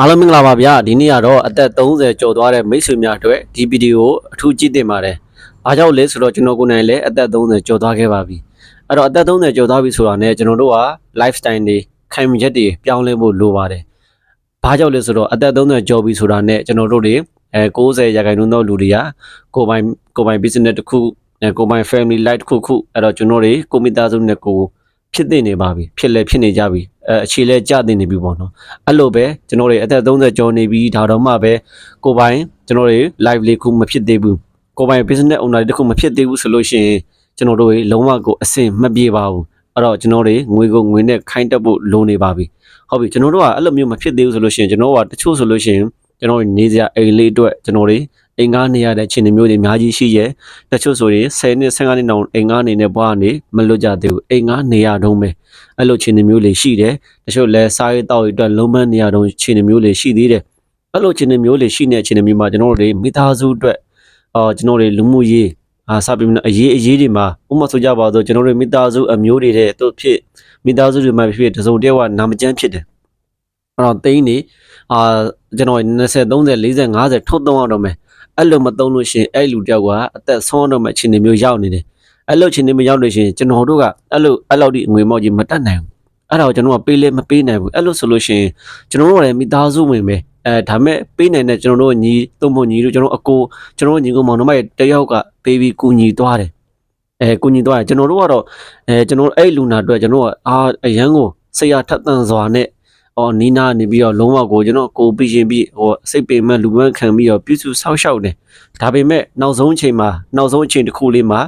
အားလုံးမင်္ဂလာပါဗျာဒီနေ့ကတော့အသက်30ကျော်သွားတဲ့မိတ်ဆွေများအတွက်ဒီဗီဒီယိုအထူးကြည့်တင်ပါတယ်။အားကြောင့်လဲဆိုတော့ကျွန်တော်ကိုယ်တိုင်လည်းအသက်30ကျော်သွားခဲ့ပါပြီ။အဲ့တော့အသက်30ကျော်သွားပြီဆိုတာနဲ့ကျွန်တော်တို့က lifestyle တွေခံယူချက်တွေပြောင်းလဲဖို့လိုပါတယ်။ဘာကြောင့်လဲဆိုတော့အသက်30ကျော်ပြီဆိုတာနဲ့ကျွန်တော်တို့တွေအဲ90ရာခိုင်နှုန်းသောလူတွေကကိုယ်ပိုင်ကိုယ်ပိုင် business တစ်ခုအဲကိုယ်ပိုင် family life တစ်ခုခုအဲ့တော့ကျွန်တော်တွေကိုမိသားစုနဲ့ကိုယ် ဖြစ်တင်နေပါပြီဖြစ်လဲဖြစ်နေကြပြီအဲအခြေလဲကြတင်နေပြီပေါ့နော်အဲ့လိုပဲကျွန်တော်တွေအသက်30ကျော်နေပြီဒါတော့မှပဲကိုယ်ပိုင်ကျွန်တော်တွေ live လေးခုမဖြစ်သေးဘူးကိုယ်ပိုင် business owner တွေတခုမဖြစ်သေးဘူးဆိုလို့ရှိရင်ကျွန်တော်တို့တွေလုံးဝကိုအဆင်မပြေပါဘူးအဲ့တော့ကျွန်တော်တွေငွေကိုငွေနဲ့ခိုင်းတက်ဖို့လိုနေပါပြီဟုတ်ပြီကျွန်တော်တို့ကအဲ့လိုမျိုးမဖြစ်သေးဘူးဆိုလို့ရှိရင်ကျွန်တော်ကတချို့ဆိုလို့ရှိရင်ကျွန်တော်တို့နေစရာအိမ်လေးအတွက်ကျွန်တော်တွေ အိမ်ကားနေရတဲ့ခြေနေမျိုးတွေအများကြီးရှိရဲ့တချို့ဆိုရင်10နှစ်15နှစ်တောင်အိမ်ကားနေနဲ့ဘွားကနေမလွတ်ကြသေးဘူးအိမ်ကားနေရတော့မယ်အဲ့လိုခြေနေမျိုးတွေရှိတယ်တချို့လဲစားရေးတောက်ရေးအတွက်လုံးမနေရတော့ခြေနှမျိုးလေးရှိသေးတယ်အဲ့လိုခြေနှမျိုးလေးရှိနေတဲ့ခြေနှမျိုးမှာကျွန်တော်တို့တွေမိသားစုအတွက်အော်ကျွန်တော်တို့လူမှုရေးအာစပြီးအရေးအရေးတွေမှာဥပမာဆိုကြပါတော့ကျွန်တော်တို့မိသားစုအမျိုးတွေတဲ့တို့ဖြစ်မိသားစုတွေမှာဖြစ်တစုံတယောက်ကနာမကျန်းဖြစ်တယ်အဲ့တော့တိန်းနေအာကျွန်တော်20 30 40 50ထုတ်သုံးရတော့မယ် အဲ့လိုမသုံးလို့ရှိရင်အဲ့လူတယောက်ကအသက်ဆုံးတော့မှခြေနှမျိုးရောက်နေတယ်အဲ့လိုခြေနှမျိုးရောက်လို့ရှိရင်ကျွန်တော်တို့ကအဲ့လိုအဲ့လောက်ဒီငွေမောက်ကြီးမတတ်နိုင်ဘူးအဲ့ဒါကိုကျွန်တော်ကပေးလဲမပေးနိုင်ဘူးအဲ့လိုဆိုလို့ရှိရင်ကျွန်တော်တို့ကလည်းမိသားစုဝင်ပဲအဲဒါမဲ့ပေးနိုင်တဲ့ကျွန်တော်တို့ညီသုံးဖို့ညီတို့ကျွန်တော်အကိုကျွန်တော်ညီကောင်မောင်နှမရဲ့တယောက်ကပေးပြီးကူညီသွားတယ်အဲကူညီသွားတယ်ကျွန်တော်တို့ကတော့အဲကျွန်တော်အဲ့လူနာအတွက်ကျွန်တော်ကအာအရန်ကိုစိတ်ရထက်သန်စွာနဲ့ အော်နီနာနေပြီးတော့လုံးဝကိုကျွန်တော်ကိုပြီးရင်ပြီးဟိုစိတ်ပင်မဲ့လူပန်းခံပြီးတော့ပြုစုဆောက်ရှောက်တယ်ဒါပေမဲ့နောက်ဆုံးအချိန်မှာနောက်ဆုံးအချိန်တစ်ခုလေးမှာ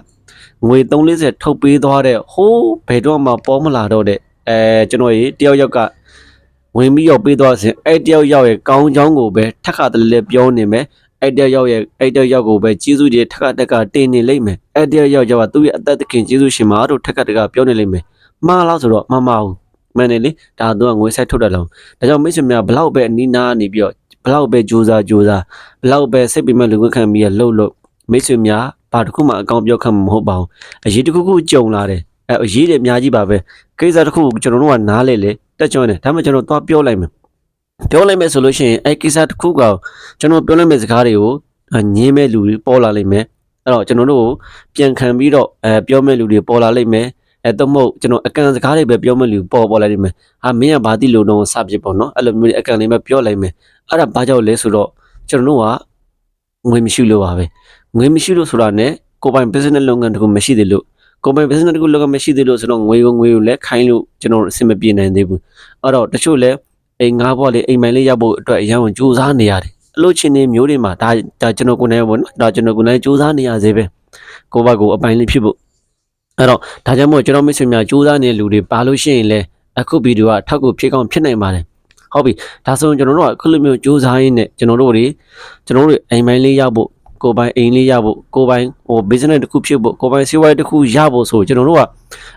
ငွေ340ထုတ်ပေးသွားတဲ့ဟိုးဘယ်တော့မှပေါ်မလာတော့တဲ့အဲကျွန်တော်ရေတယောက်ယောက်ကဝင်ပြီးတော့ပေးသွားစဉ်အဲ့တယောက်ယောက်ရဲ့ကောင်းချောင်းကိုပဲထက်ခါတလဲလဲပြောနေမယ်အဲ့တယောက်ယောက်ရဲ့အဲ့တယောက်ယောက်ကိုပဲကျေးဇူးတွေထက်ခါတက်ကတင်နေလိမ့်မယ်အဲ့တယောက်ယောက်ကသူ့ရဲ့အသက်သခင်ကျေးဇူးရှင်မာတို့ထက်ခါတက်ကပြောနေလိမ့်မယ်မှားလားဆိုတော့မမှားဘူး မှန်တယ်လေဒါသူကငွေဆက်ထုတ်တယ်လို့ဒါကြောင့်မိတ်ဆွေများဘလောက်ပဲအနီးနားနေပြီးတော့ဘလောက်ပဲကြိုးစားကြိုးစားဘလောက်ပဲစိတ်ပိမဲ့လူဝခံပြီးလှုပ်လှုပ်မိတ်ဆွေများဘာတစ်ခုမှအကောင့်ပြောခံမှာမဟုတ်ပါဘူးအရေးတစ်ခုခုကြုံလာတယ်အဲအရေးတွေအများကြီးပါပဲကိစ္စတစ်ခုကိုကျွန်တော်တို့ကနားလေလေတက်ကြွနေဒါမှကျွန်တော်သွားပြောလိုက်မယ်ပြောလိုက်မယ်ဆိုလို့ရှိရင်အဲကိစ္စတစ်ခုကကျွန်တော်ပြောလိုက်မယ့်စကားတွေကိုညင်းမဲ့လူတွေပေါ်လာလိမ့်မယ်အဲ့တော့ကျွန်တော်တို့ကိုပြန်ခံပြီးတော့အဲပြောမဲ့လူတွေပေါ်လာလိမ့်မယ် အဲတော့မဟုတ်ကျွန်တော်အကန်စကားတွေပဲပြောမဲ့လူပေါ်ပေါ်လာလိမ့်မယ်ဟာမင်းကဘာတိလို့တော့စဖြစ်ပေါ့နော်အဲ့လိုမျိုးအကန်လေးပဲပြောလိုက်မယ်အဲ့ဒါဘာကြောင့်လဲဆိုတော့ကျွန်တော်တို့ကငွေမရှိလို့ပါပဲငွေမရှိလို့ဆိုတာနဲ့ကိုယ်ပိုင် business လုပ်ငန်းတစ်ခုမရှိသေးလို့ကိုယ်ပိုင် business တခုလောကမရှိသေးလို့ဆိုတော့ငွေကိုငွေကိုလည်းခိုင်းလို့ကျွန်တော်အဆင်မပြေနိုင်သေးဘူးအဲ့တော့တချို့လည်းအိမ်ငါးဘွားလေးအိမ်မိုင်လေးရဖို့အတွက်အရန်ကိုစူးစမ်းနေရတယ်အလို့ချင်းနေမျိုးတွေမှာဒါဒါကျွန်တော်ကိုယ်နဲ့ပေါ့နော်ဒါကျွန်တော်ကိုယ်နဲ့စူးစမ်းနေရသေးပဲကိုယ့်ဘက်ကိုအပိုင်လေးဖြစ်ဖို့ အဲ့တော့ဒါကြောင့်မို့ကျွန်တော်မိတ်ဆွေများစူးစမ်းနေတဲ့လူတွေပါလို့ရှိရင်လည်းအခုဗီဒီယိုကအထောက်ကိုဖြစ်ကောင်းဖြစ်နိုင်ပါတယ်ဟုတ်ပြီဒါဆိုရင်ကျွန်တော်တို့ကအခုလိုမျိုးစူးစမ်းရင်းနဲ့ကျွန်တော်တို့တွေကျွန်တော်တို့အိမ်မိုင်လေးရဖို့ကိုယ်ပိုင်အိမ်လေးရဖို့ကိုယ်ပိုင်ဟို business တစ်ခုဖြစ်ဖို့ကိုယ်ပိုင်စီးပွားရေးတစ်ခုရဖို့ဆိုကျွန်တော်တို့က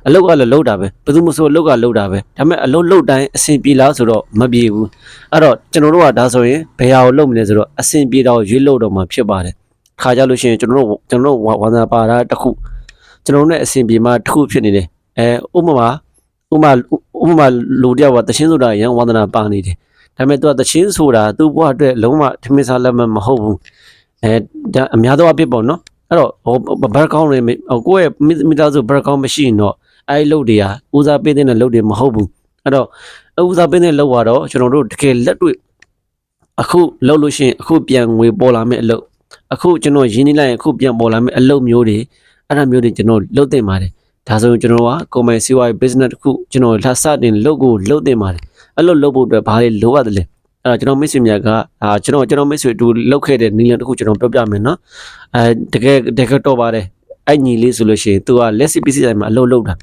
အလုပ်ကလည်းလုပ်တာပဲဘယ်သူမှဆိုအလုပ်ကလုပ်တာပဲဒါပေမဲ့အလုပ်လုပ်တိုင်းအဆင်ပြေလားဆိုတော့မပြေဘူးအဲ့တော့ကျွန်တော်တို့ကဒါဆိုရင်ဘယ်ဟာကိုလုပ်မလဲဆိုတော့အဆင်ပြေတော့ရွေးလုပ်တော့မှဖြစ်ပါတယ်ခါကြလို့ရှိရင်ကျွန်တော်တို့ကျွန်တော်တို့ဝါသနာပါတာတစ်ခု ကျွန်တော်တို့ ਨੇ အဆင်ပြေမှတစ်ခုဖြစ်နေတယ်အဲဥပမာဥပမာဥပမာလူတယောက်ကတချင်းဆိုတာရန်ဝါသနာပါနေတယ်ဒါပေမဲ့သူကတချင်းဆိုတာသူ့ဘဝအတွက်လုံးဝထမင်းစားလက်မမဟုတ်ဘူးအဲဒါအများသောအဖြစ်ပေါ့နော်အဲ့တော့ဟိုဘတ်ကောင်းတွေဟိုကိုယ့်ရဲ့မိသားစုဘတ်ကောင်းမရှိရင်တော့အဲ့ဒီလုပ်တွေကဦးစားပေးတဲ့လုပ်တွေမဟုတ်ဘူးအဲ့တော့ဦးစားပေးတဲ့လုပ်ကတော့ကျွန်တော်တို့တကယ်လက်တွေ့အခုလုပ်လို့ရှိရင်အခုပြန်ငွေပေါ်လာမယ့်အလုပ်အခုကျွန်တော်ရင်းနှီးလိုက်ရင်အခုပြန်ပေါ်လာမယ့်အလုပ်မျိုးတွေ အဲ့ဒါမျိုးတွေကျွန်တော်လုပ်တင်ပါတယ်ဒါဆိုရင်ကျွန်တော်ကကွန်မန်စီဝိုင်း business တစ်ခုကျွန်တော်လက်စတင်လုပ်ကိုလုပ်တင်ပါတယ်အဲ့လိုလုပ်ဖို့အတွက်ဘာတွေလိုရတယ်လဲအဲ့တော့ကျွန်တော်မိတ်ဆွေများကအာကျွန်တော်ကျွန်တော်မိတ်ဆွေတူလုပ်ခဲ့တဲ့နီလန်တစ်ခုကျွန်တော်ပြောပြမယ်နော်အဲတကယ်တကယ်တော့ပါတယ်အဲ့ညီလေးဆိုလို့ရှိရင်သူကလက်စီပစ္စည်းဆိုင်မှာအလုပ်လုပ်တာ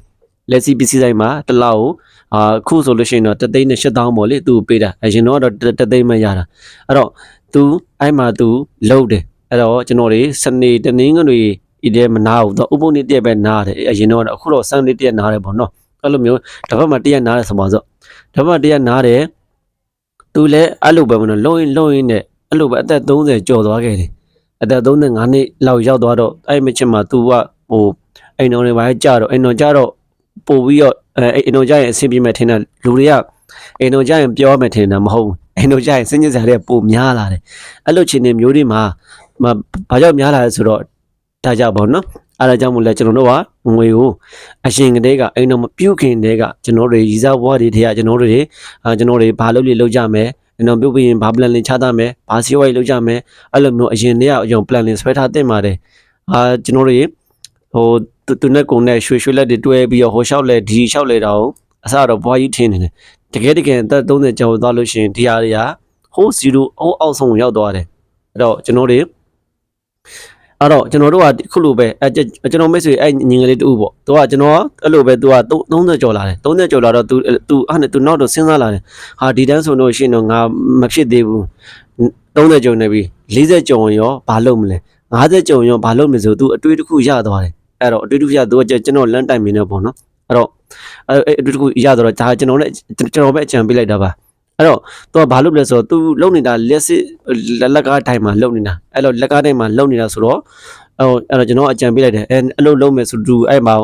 လက်စီပစ္စည်းဆိုင်မှာတစ်လောက်ကိုအာခုဆိုလို့ရှိရင်တော့တသိန်းနဲ့8000ပေါ့လေသူ့ကိုပေးတာအရင်တော့တသိန်းမှရတာအဲ့တော့သူအဲ့မှာသူလုပ်တယ်အဲ့တော့ကျွန်တော်တွေစနေတနင်္ဂနွေ ဤတဲ့မနာဘူးတော့ဥပုံနေ့တည့်ပဲနားတယ်အရင်တော့အခုတော့စနေတည့်နားတယ်ပေါ့နော်အဲ့လိုမျိုးတစ်ဖက်မှာတည့်နားတယ်ဆိုပါစို့တစ်ဖက်မှာတည့်နားတယ်သူလည်းအဲ့လိုပဲမနော်လုံရင်လုံရင်နဲ့အဲ့လိုပဲအသက်30ကျော်သွားခဲ့တယ်အသက်35နှစ်လောက်ရောက်သွားတော့အဲ့မချစ်မှာ तू ကဟိုအိမ်တော်တွေပါကြတော့အိမ်တော်ကြတော့ပို့ပြီးတော့အဲအိမ်တော်ကြရင်အဆင်ပြေမဲ့ထင်တဲ့လူတွေကအိမ်တော်ကြရင်ပြောမယ်ထင်တာမဟုတ်ဘူးအိမ်တော်ကြရင်စဉ်းကျင်စရာတွေပိုများလာတယ်အဲ့လိုချင်းနေမျိုးတွေမှာမဘာကြောင့်များလာလဲဆိုတော့ ဒါကြောင့်ပေါ့နော်အဲ့ဒါကြောင့်မို့လဲကျွန်တော်တို့ကငွေကိုအရှင်ကတည်းကအိမ်တော်မပြုတ်ခင်တည်းကကျွန်တော်တို့ရည်စားဘွားတွေထဲကကျွန်တော်တို့တွေအာကျွန်တော်တွေဘာလုပ်လို့လုပ်ကြမယ်အိမ်တော်ပြုတ်ပြီးရင်ဘာ plan လင်ချတာမယ်ဘာစီဝိုင်းလုပ်ကြမယ်အဲ့လိုမျိုးအရင်တည်းကအရင် plan လင်ဆွဲထားတင်ပါတယ်အာကျွန်တော်တွေဟိုသူသူနဲ့ကိုယ်နဲ့ရွှေရွှေလက်တွေတွဲပြီးတော့ဟိုလျှောက်လဲဒီလျှောက်လဲတာကိုအစတော့ဘွားကြီးထင်းနေတယ်တကယ်တကယ်အသက်30ကျော်သွားလို့ရှိရင်ဒီဟာတွေကဟိုး0ဟိုးအောက်ဆုံးကိုရောက်သွားတယ်အဲ့တော့ကျွန်တော်တွေ အဲ့တော့ကျွန်တော်တို့ကခုလိုပဲအဲကျွန်တော်မိတ်ဆွေအဲ့ညီငယ်လေးတူပေါ့သူကကျွန်တော်အဲ့လိုပဲသူက30ကျော်လာတယ်30ကျော်လာတော့ तू तू အဲ့နဲ့ तू နောက်တော့စဉ်းစားလာတယ်ဟာဒီတန်းဆိုလို့ရှိရင်တော့ငါမဖြစ်သေးဘူး30ကျော်နေပြီ40ကျော်ရောဘာလုပ်မလဲ50ကျော်ရောဘာလုပ်မလဲဆို तू အတွေးတစ်ခုရသွားတယ်အဲ့တော့အတွေးတစ်ခုရ तू ကကျွန်တော်လမ်းတိုင်မင်းနေပေါ့နော်အဲ့တော့အဲ့အတွေးတစ်ခုရတော့ဒါကျွန်တော်လည်းကျွန်တော်ပဲအကြံပေးလိုက်တာပါ အဲ့တော့သူကဘာလုပ်လဲဆိုတော့ तू လုံနေတာလက်စစ်လက်လက်ကားတိုင်းမှာလုံနေတာအဲ့လိုလက်ကားတိုင်းမှာလုံနေတာဆိုတော့ဟိုအဲ့တော့ကျွန်တော်အကြံပေးလိုက်တယ်အဲအဲ့လိုလုံမယ်ဆို तू အဲ့မှာ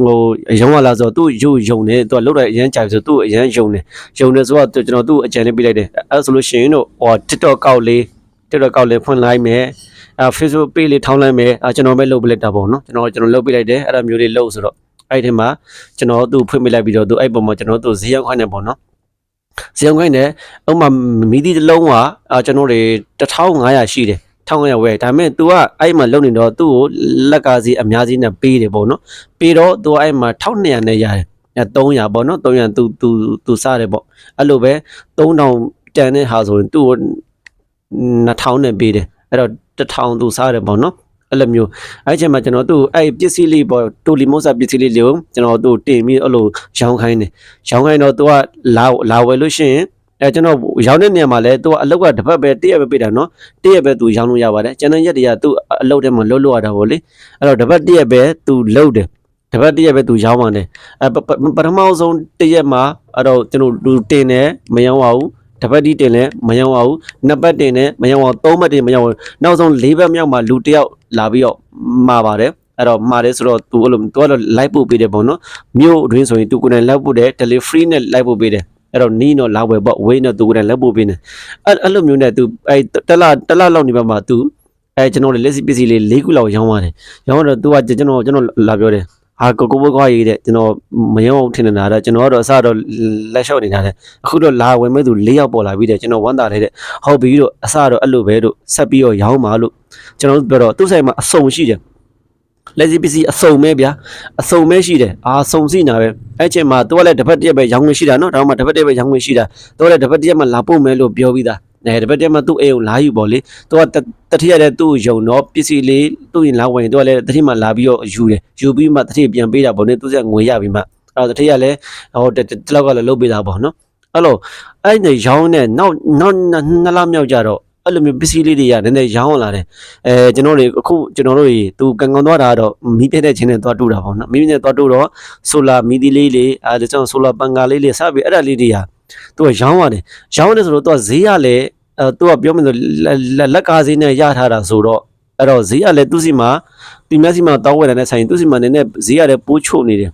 ဟိုရုံးလာဆိုတော့သူ့ရုပ်ယုံနေသူကလောက်တဲ့အရန်ကြိုက်ဆိုသူ့အရန်ယုံနေယုံနေဆိုတော့ကျွန်တော်သူ့အကြံလေးပေးလိုက်တယ်အဲ့ဆိုလို့ရှိရင်တော့ဟို TikTok ကောက်လေး TikTok ကောက်လေးဖွင့်လိုက်မယ်အဲ Facebook page လေးထောင်းလိုက်မယ်အဲကျွန်တော်ပဲလုပ်ပေးလိုက်တာပေါ့နော်ကျွန်တော်ကျွန်တော်လုပ်ပေးလိုက်တယ်အဲ့ဒါမျိုးလေးလုပ်ဆိုတော့အဲ့ဒီမှာကျွန်တော်သူ့ဖွင့်ပေးလိုက်ပြီးတော့သူအဲ့ပုံမှာကျွန်တော်သူ့ဈေးရောက်ခိုင်းနေပေါ့နော် ဈေးရောက်ခိုင်းနေဥမာမီဒီတစ်လုံးကအာကျွန်တော်တွေ1500ရှိတယ်1500ဝယ်ဒါပေမဲ့ तू ကအဲ့မှာလုံနေတော့သူ့ကိုလက်ကားစီအများကြီးနဲ့ပေးတယ်ပေါ့နော်ပေးတော့ तू အဲ့မှာ1200နဲ့ရတယ်အဲ300ပေါ့နော်300 तू तू तू စားတယ်ပေါ့အဲ့လိုပဲ3000တန်တဲ့ဟာဆိုရင်သူ့ကို2000နဲ့ပေးတယ်အဲ့တော့1000 तू စားတယ်ပေါ့နော် အဲ့လိုမျိုးအဲ့ချိန်မှာကျွန်တော်သူ့အဲ့ပစ္စည်းလေးပေါ့တူလီမို့စာပစ္စည်းလေးလေးကိုကျွန်တော်သူ့တင်ပြီးအဲ့လိုရောင်းခိုင်းတယ်ရောင်းခိုင်းတော့ तू ကလာလာဝယ်လို့ရှိရင်အဲကျွန်တော်ရောင်းတဲ့နေရာမှာလဲသူကအလောက်ကတစ်ပတ်ပဲတည့်ရပဲပေးတာနော်တည့်ရပဲသူရောင်းလို့ရပါတယ်ကျွန်တော်ရက်တည်းကသူအလောက်ထဲမှာလွတ်လွတ်ရတာပေါ့လေအဲ့တော့တစ်ပတ်တည့်ရပဲသူလှုပ်တယ်တစ်ပတ်တည့်ရပဲသူရောင်းပါတယ်အဲပထမဆုံးတည့်ရက်မှာအဲ့တော့ကျွန်တော်သူတင်တယ်မရောင်းပါဘူး တစ်ပတ်တီးတင်လဲမရောင်းအောင်နှစ်ပတ်တင်လဲမရောင်းအောင်သုံးပတ်တင်မရောင်းအောင်နောက်ဆုံးလေးပတ်မြောက်မှာလူတစ်ယောက်လာပြီးတော့မှာပါတယ်အဲ့တော့မှာတယ်ဆိုတော့သူအဲ့လိုသူကတော့ live ပို့ပေးတယ်ပေါ့နော်မြို့အတွင်းဆိုရင်သူကိုယ်တိုင် live ပို့တယ် delivery နဲ့ live ပို့ပေးတယ်အဲ့တော့နီးတော့လာဝယ်ပေါ့ဝေးတော့သူကိုယ်တိုင် live ပို့ပေးနေအဲ့အဲ့လိုမျိုးနဲ့သူအဲ့တက်လာတက်လာလောက်နေပါမှာသူအဲကျွန်တော်လက်စီပစ္စည်းလေး၄ခုလောက်ရောင်းရတယ်ရောင်းတော့သူကကျွန်တော်ကျွန်တော်လာပြောတယ် ဟာကိုကိုဘကွာရေးတဲ့ကျွန်တော်မယုံထင်နေတာတော့ကျွန်တော်ကတော့အစတော့လက်လျှော့နေတာတဲ့အခုတော့လာဝင်မဲ့သူ၄ယောက်ပေါ်လာပြီးတဲ့ကျွန်တော်ဝမ်းသာတယ်တဲ့ဟုတ်ပြီတော့အစတော့အဲ့လိုပဲတို့ဆက်ပြီးတော့ရောင်းပါလို့ကျွန်တော်ပြောတော့သူ့ဆိုင်မှာအစုံရှိတယ်လက်စီပစ္စည်းအစုံပဲဗျာအစုံပဲရှိတယ်အာစုံစီနာပဲအဲ့ချိန်မှာသူကလည်းတစ်ဖက်တစ်ရက်ပဲရောင်းဝင်ရှိတာနော်ဒါမှမဟုတ်တစ်ဖက်တစ်ရက်ပဲရောင်းဝင်ရှိတာသူကလည်းတစ်ဖက်တစ်ရက်မှလာပို့မယ်လို့ပြောပြီးသား အဲတစ်ဖက်တစ်ရက်မှသူ့အိမ်ကိုလာယူပေါ့လေသူကတတိယတဲ့သူ့ယုံတော့ပစ္စည်းလေးသူ့ရင်လာဝင်သူကလည်းတတိမှလာပြီးတော့ယူတယ်ယူပြီးမှတတိပြန်ပေးတာပေါ့လေသူကငွေရပြီးမှအဲ့တော့တတိယလည်းဟိုတလောက်ကလည်းလုပ်ပေးတာပေါ့နော်အဲ့လိုအဲ့နေရောင်းနဲ့နောက်နောက်နှစ်လမြောက်ကြတော့အဲ့လိုမျိုးပစ္စည်းလေးတွေကနည်းနည်းရောင်းလာတယ်အဲကျွန်တော်တို့အခုကျွန်တော်တို့သူကန်ကန်သွားတာတော့မီးပြတဲ့ချင်းနဲ့သွားတူတာပေါ့နော်မီးပြတဲ့သွားတူတော့ဆိုလာမီဒီလေးလေးအဲကျွန်တော်ဆိုလာပန်ကာလေးလေးစပြီးအဲ့ဒါလေးတွေကသူကရောင်းရတယ်ရောင်းတယ်ဆိုတော့သူကဈေးရလဲ အဲသူကပြောမယ်ဆိုလက်ကားဈေးနဲ့ရထားတာဆိုတော့အဲ့တော့ဈေးရလဲသူစီမှာဒီမျက်စိမှာတောင်းဝယ်တဲ့ဆိုင်သူစီမှာနည်းနည်းဈေးရလဲပိုးချို့နေတယ်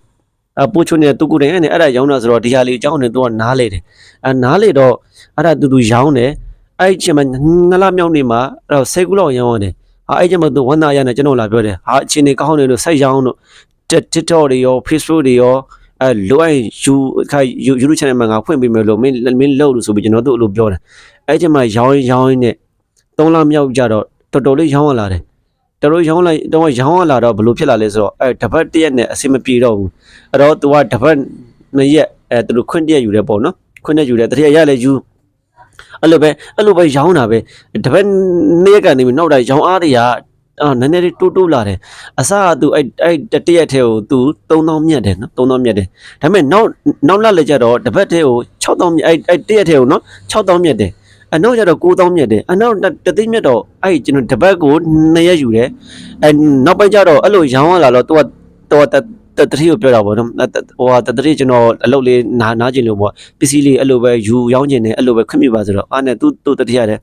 အပိုးချိုနေတဲ့သူကိုယ်တိုင်နဲ့အဲ့ဒါရောင်းတာဆိုတော့ဒီဟာလေးအကြောင်းနဲ့သူကနားလေတယ်အဲနားလေတော့အဲ့ဒါသူသူရောင်းတယ်အဲ့ချိန်မှာနှစ်လမြောက်နေမှာအဲ့တော့ဆယ်ခုလောက်ရောင်းရတယ်ဟာအဲ့ချိန်မှာသူဝန်သားရနဲ့ကျွန်တော်လာပြောတယ်ဟာအချိန်နေကောင်းနေလို့စိုက်ရောင်းတို့ TikTok တွေရော Facebook တွေရောအဲလိုအပ်ယူခိုင် YouTube channel မှာငါဖွင့်ပေးမယ်လို့မင်းမင်းလုပ်လို့ဆိုပြီးကျွန်တော်တို့အဲ့လိုပြောတယ် အဲ့ကျမှရောင်းရောင်းနဲ့သုံးလမြောက်ကြတော့တော်တော်လေးရောင်းရလာတယ်တော်တော်ရောင်းလိုက်တော့ရောင်းရလာတော့ဘလို့ဖြစ်လာလဲဆိုတော့အဲတပတ်တရက်နဲ့အဆင်မပြေတော့ဘူးအဲ့တော့ तू ကတပတ်နှစ်ရက်အဲသူတို့ခွင့်တရက်ယူတယ်ပေါ့နော်ခွင့်တရက်ယူတယ်တရက်ရလဲယူအဲ့လိုပဲအဲ့လိုပဲရောင်းတာပဲတပတ်နှစ်ရက်ကနေပြီးနောက်တိုင်းရောင်းအားတွေကအော်နည်းနည်းလေးတိုးတိုးလာတယ်အစကသူအဲ့အဲ့တရက်ထဲကို तू 3000မြတ်တယ်နော်3000မြတ်တယ်ဒါပေမဲ့နောက်နောက်လလည်းကြတော့တပတ်ထဲကို6000မြတ်အဲ့အဲ့တရက်ထဲကိုနော်6000မြတ်တယ် အနောက်ကျတော့9000မြတ်တယ်အနောက်တသိန်းမြတ်တော့အဲ့ကျွန်တော်တပတ်ကို2ရက်ယူတယ်အဲနောက်ပိုင်းကျတော့အဲ့လိုရောင်းရလာတော့ तू ကတော့တတတိကိုပြောတာပေါ့နော်ဟိုဟာတတတိကျွန်တော်အလုပ်လေးနားနားကျင်လို့ပေါ့ပစ္စည်းလေးအဲ့လိုပဲယူရောင်းကျင်တယ်အဲ့လိုပဲခွင့်ပြုပါဆိုတော့အားနဲ့သူသူတတိရတယ်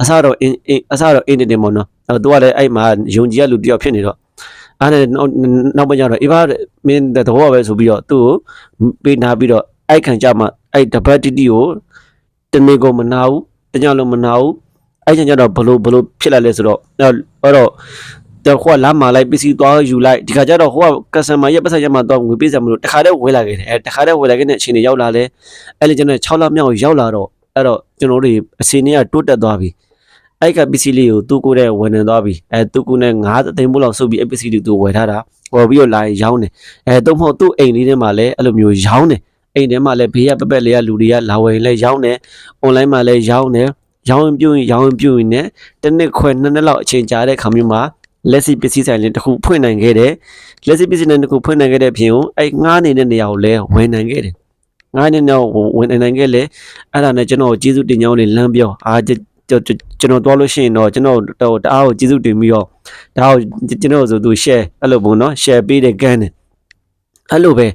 အစားတော့အင်းအစားတော့အင်းနေတယ်ပေါ့နော်သူကလည်းအဲ့မှာယုံကြည်ရလူတယောက်ဖြစ်နေတော့အားနဲ့နောက်ပိုင်းကျတော့အေးပါမင်းတဘောပဲဆိုပြီးတော့သူ့ကိုပေးနာပြီးတော့အိုက်ခံကြမှာအဲ့တပတ်တိတိကိုတနေ့ကိုမနာဘူး တညလုံးမနာဘူးအဲ့ကျန်ကျတော့ဘလို့ဘလို့ဖြစ်လာလဲဆိုတော့အဲ့တော့တော့ခွာလာမလိုက်ပစ္စည်းသွားယူလိုက်ဒီခါကျတော့ဟိုကကစတမာရဲ့ပတ်ဆက်ရမှာတော့ငွေပေးစရာမလိုတခါတည်းဝယ်လာခဲ့တယ်အဲတခါတည်းဝယ်လာခဲ့တဲ့အချိန်တွေရောက်လာလဲအဲ့လေကျွန်တော်6လမြောက်ရောက်လာတော့အဲ့တော့ကျွန်တော်တို့အစီနေကတိုးတက်သွားပြီအဲ့ကပစ္စည်းလေးကိုသူ့ကိုယ်နဲ့ဝယ်နေသွားပြီအဲသူ့ကိုယ်နဲ့9သိန်းဘို့လောက်စုပ်ပြီးအဲ့ပစ္စည်းတွေသူဝယ်ထားတာဝယ်ပြီးတော့လာရင်ရောင်းတယ်အဲတော့မဟုတ်သူ့အိမ်လေးထဲမှာလည်းအဲ့လိုမျိုးရောင်းတယ် အိမ်ထဲမှာလည်းဘေးကပက်ပက်လေးကလူတွေကလာဝယ်ရင်လည်းရောင်းတယ် online မှာလည်းရောင်းတယ်ရောင်းရင်ပြုတ်ရင်ရောင်းရင်ပြုတ်ရင်လည်းတစ်နှစ်ခွဲနှစ်နှစ်လောက်အချိန်ကြာတဲ့ခါမျိုးမှာလက်စီပစ္စည်းဆိုင်လေးတစ်ခုဖွင့်နိုင်ခဲ့တယ်လက်စီပစ္စည်းဆိုင်တစ်ခုဖွင့်နိုင်ခဲ့တဲ့အပြင်ကိုအဲ့ငားနေတဲ့နေရာကိုလည်းဝယ်နိုင်ခဲ့တယ်ငားနေတဲ့နေရာကိုဝယ်နိုင်ခဲ့လေအဲ့ဒါနဲ့ကျွန်တော်ကျေးဇူးတင်ကြောင်းလေးလမ်းပြောအာကျွန်ကျွန်တော်တွားလို့ရှိရင်တော့ကျွန်တော်တော့တအားကိုကျေးဇူးတင်ပြီးတော့ဒါကိုကျွန်တော်ဆိုသူ share အဲ့လိုပုံနော် share ပေးတဲ့ကန်းတယ် အဲ့လိုပဲ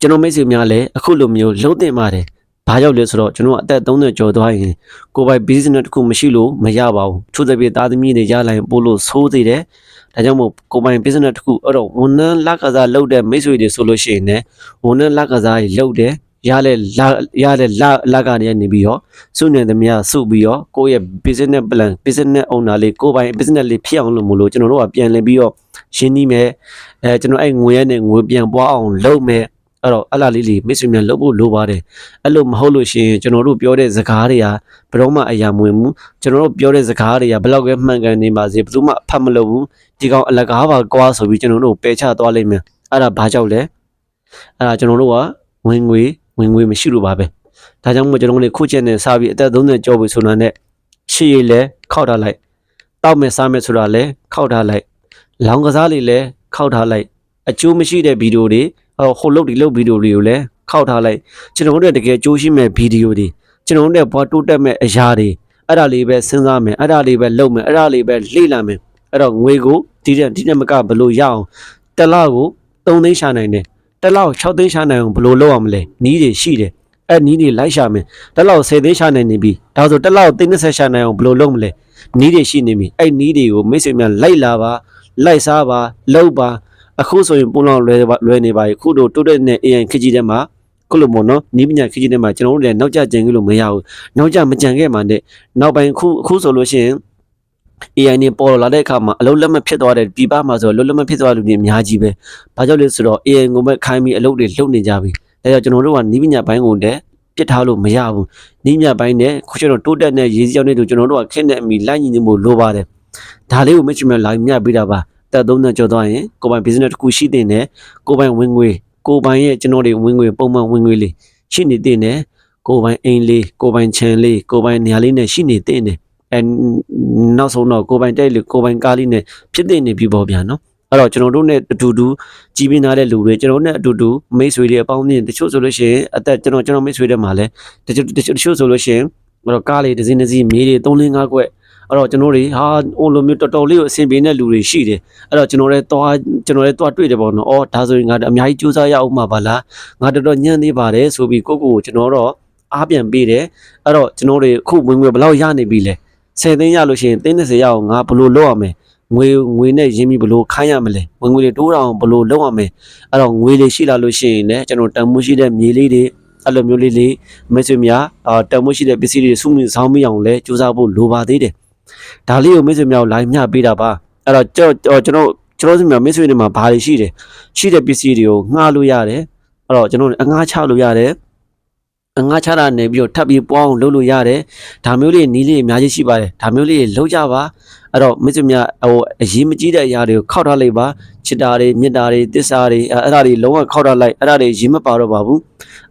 ကျွန်တော်မိတ်ဆွေများလည်းအခုလိုမျိုးလုံးတင်ပါတယ်ဘာကြောင့်လဲဆိုတော့ကျွန်တော်အသက်30ကျော်သွားရင်ကိုယ်ပိုင် business တစ်ခုမရှိလို့မရပါဘူးချို့တဲ့ပြေသားသမီးတွေရလိုက်ပို့လို့ဆိုးသေးတယ်ဒါကြောင့်မို့ကိုယ်ပိုင် business တစ်ခုအဲ့တော့ဝန်ထမ်းလက်ကစားလုပ်တဲ့မိတ်ဆွေတွေဆိုလို့ရှိရင်လည်းဝန်ထမ်းလက်ကစားကြီးလုပ်တယ်ရလဲလာရလဲလာလာကနေနေပြီးတော့စုနေသမျှစုပြီးတော့ကိုယ့်ရဲ့ business plan business owner လေးကိုယ်ပိုင် business လေးဖြစ်အောင်လို့မလို့ကျွန်တော်တို့ကပြန်လည်ပြီးတော့ ရှင်းနှီးမယ်အဲကျွန်တော်အဲ့ငွေရနဲ့ငွေပြန်ပွားအောင်လုပ်မယ်အဲ့တော့အဲ့လာလေးလေးမိတ်ဆွေများလုပ်ဖို့လိုပါတယ်အဲ့လိုမဟုတ်လို့ရှိရင်ကျွန်တော်တို့ပြောတဲ့စကားတွေကဘယ်တော့မှအရာမဝင်ဘူးကျွန်တော်တို့ပြောတဲ့စကားတွေကဘယ်တော့ပဲမှန်ကန်နေပါစေဘယ်သူမှအဖတ်မလုပ်ဘူးဒီကောင်အလကားပါကွာဆိုပြီးကျွန်တော်တို့ပယ်ချသွားလိမ့်မယ်အဲ့ဒါဘာကြောင့်လဲအဲ့ဒါကျွန်တော်တို့ကဝင်ငွေဝင်ငွေမရှိလို့ပါပဲဒါကြောင့်မို့ကျွန်တော်တို့ခုချက်နဲ့စားပြီးအသက်30ကျော်ပြီဆိုတာနဲ့ရှေ့ရည်လဲခောက်ထားလိုက်တောက်မယ်စားမယ်ဆိုတာလဲခောက်ထားလိုက် လောင်ကစားလေးလဲခောက်ထားလိုက်အကျိုးမရှိတဲ့ဗီဒီယိုတွေဟိုလုတ်ဒီလုတ်ဗီဒီယိုတွေကိုလည်းခောက်ထားလိုက်ကျွန်တော်တို့တကယ်ကြိုးရှိမဲ့ဗီဒီယိုတွေကျွန်တော်တို့ဘွားတိုးတက်မဲ့အရာတွေအဲ့ဒါလေးပဲစဉ်းစားမယ်အဲ့ဒါလေးပဲလုပ်မယ်အဲ့ဒါလေးပဲလေ့လာမယ်အဲ့တော့ငွေကိုဒီတဲ့ဒီနဲ့မကဘလို့ရအောင်တစ်လောက်ကို3သိန်းရှာနိုင်တယ်တစ်လောက်6သိန်းရှာနိုင်အောင်ဘလို့လုပ်အောင်မလဲနီးတွေရှိတယ်အဲ့နီးတွေလိုက်ရှာမယ်တစ်လောက်10သိန်းရှာနိုင်နေပြီဒါဆိုတစ်လောက်30ရှာနိုင်အောင်ဘလို့လုပ်မလဲနီးတွေရှိနေပြီအဲ့နီးတွေကိုမိတ်ဆွေများလိုက်လာပါ လိုက်စားပါလုပ်ပါအခုဆိုရင်ပုံလောက်လွယ်လွယ်နေပါပြီခုတို့တိုးတက်တဲ့ AI ခကြီးထဲမှာခုလိုပေါ့နော်နီးပညာခကြီးထဲမှာကျွန်တော်တို့လည်းနောက်ကျကျန်ခဲ့လို့မရဘူးနောက်ကျမကြံခဲ့မှနဲ့နောက်ပိုင်းခုအခုဆိုလို့ရှိရင် AI နေပေါ်လာတဲ့အခါမှာအလုံးလက်မဖြစ်သွားတဲ့ပြည်ပမှာဆိုလုံးလက်မဖြစ်သွားတဲ့လူတွေအများကြီးပဲ။ဘာကြောင့်လဲဆိုတော့ AI ကိုပဲခိုင်းပြီးအလုပ်တွေလုပ်နေကြပြီ။ဒါကြောင့်ကျွန်တော်တို့ကနီးပညာပိုင်းကိုလည်းပြစ်ထားလို့မရဘူး။နီးပညာပိုင်းနဲ့ခုကျွန်တော်တိုးတက်တဲ့ရေးစကြောင်းတွေကျွန်တော်တို့ကခက်တဲ့အမိလိုက်ညီနေဖို့လိုပါတယ်။ ဒါလေးကိုမချင်မလာမြပြတာပါ။တက်သုံးနဲ့ကြော်သွားရင်ကိုပိုင် business တစ်ခုရှိတဲ့နဲ့ကိုပိုင်ဝင်ငွေကိုပိုင်ရဲ့ကျွန်တော်တွေဝင်ငွေပုံမှန်ဝင်ငွေလေးရှိနေတဲ့နဲ့ကိုပိုင်အိမ်လေးကိုပိုင်ခြံလေးကိုပိုင်နေရာလေးနဲ့ရှိနေတဲ့နဲ့အဲနောက်ဆုံးတော့ကိုပိုင်တိုက်လေးကိုပိုင်ကားလေးနဲ့ဖြစ်တဲ့နေပြီပေါ့ဗျာနော်အဲ့တော့ကျွန်တော်တို့နဲ့အတူတူကြီးပြင်းထားတဲ့လူတွေကျွန်တော်တို့နဲ့အတူတူမိတ်ဆွေတွေအပေါင်းအသင်းတချို့ဆိုလို့ရှိရင်အသက်ကျွန်တော်ကျွန်တော်မိတ်ဆွေတွေမှာလည်းတချို့တချို့တချို့ဆိုလို့ရှိရင်အဲ့တော့ကားလေးတစ်စီးတစ်စီးမြေးတွေ3 5 5ခွက် အဲ့တော့ကျွန်တော်တွေဟာဟိုလိုမျိုးတော်တော်လေးကိုအဆင်ပြေတဲ့လူတွေရှိတယ်အဲ့တော့ကျွန်တော်လည်းသွားကျွန်တော်လည်းသွားတွေ့တယ်ပေါ့နော်အော်ဒါဆိုရင်ငါအများကြီးစူးစမ်းရအောင်မှာပါလားငါတော်တော်ညံ့သေးပါတယ်ဆိုပြီးကိုကိုကိုကျွန်တော်တော့အားပြန်ပေးတယ်အဲ့တော့ကျွန်တော်တွေအခုဝင်ငွေဘယ်လောက်ရနေပြီလဲ10သိန်းရလို့ရှိရင်သိန်း30ရအောင်ငါဘယ်လိုလုပ်ရမလဲငွေငွေနဲ့ရင်းပြီးဘယ်လိုခိုင်းရမလဲဝင်ငွေတွေတိုးတာအောင်ဘယ်လိုလုပ်ရမလဲအဲ့တော့ငွေလေးရှိလာလို့ရှိရင်လည်းကျွန်တော်တန်မိုးရှိတဲ့မြေလေးတွေအဲ့လိုမျိုးလေးလေးမိတ်ဆွေများအာတန်မိုးရှိတဲ့ပစ္စည်းတွေစုမိဆောင်မိအောင်လဲစူးစမ်းဖို့လိုပါသေးတယ် ဒါလေးကိုမိတ်ဆွေများကို line မျှပေးတာပါအဲ့တော့ကျွန်တော်ကျွန်တော်ကျွန်တော်စီမှာမိတ်ဆွေတွေမှာဘာတွေရှိတယ်ရှိတဲ့ပစ္စည်းတွေကိုငှားလို့ရတယ်အဲ့တော့ကျွန်တော်အငှားချလို့ရတယ်အငှားချတာနေပြီးတော့ထပ်ပြီးပွားအောင်လုပ်လို့ရတယ်ဒါမျိုးလေးနီးလေးအများကြီးရှိပါတယ်ဒါမျိုးလေးလုပ်ကြပါအဲ့တော့မိတ်ဆွေများဟိုအရေးမကြီးတဲ့အရာတွေကိုခောက်ထားလိုက်ပါချစ်တာတွေမြတ်တာတွေတစ္ဆာတွေအဲ့ဒါတွေလုံးဝခောက်ထားလိုက်အဲ့ဒါတွေရေးမပါတော့ပါဘူး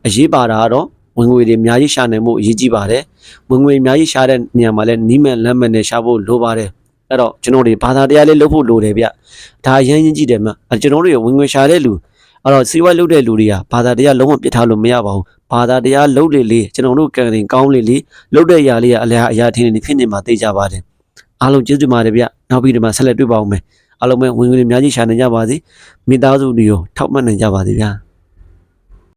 အရေးပါတာကတော့ ဝင်ငွေတွေအများကြီးရှာနိုင်မှုအရေးကြီးပါတယ်ဝင်ငွေအများကြီးရှာတဲ့နေရာမှာလည်းနီးမဲ့လမ်းမဲ့နဲ့ရှာဖို့လိုပါတယ်အဲ့တော့ကျွန်တော်တွေဘာသာတရားလေးလုပ်ဖို့လိုတယ်ဗျဒါအရင်ရင်ကြည့်တယ်မအဲ့ကျွန်တော်တို့ရဝင်ငွေရှာတဲ့လူအဲ့တော့စီးပွားလုပ်တဲ့လူတွေကဘာသာတရားလုံးဝပြစ်ထားလို့မရပါဘူးဘာသာတရားလုပ်လေလေကျွန်တော်တို့ကံရင်ကောင်းလေလေလုပ်တဲ့ຢာလေးကအလျာအရာထင်းနေဖြစ်နေမှာသိကြပါတယ်အားလုံးကျေးဇူးပါတယ်ဗျနောက်ပြီးဒီမှာဆက်လက်တွေ့ပါအောင်မယ်အားလုံးပဲဝင်ငွေအများကြီးရှာနေကြပါစေမိသားစုတွေကိုထောက်ပံ့နိုင်ကြပါစေဗျာ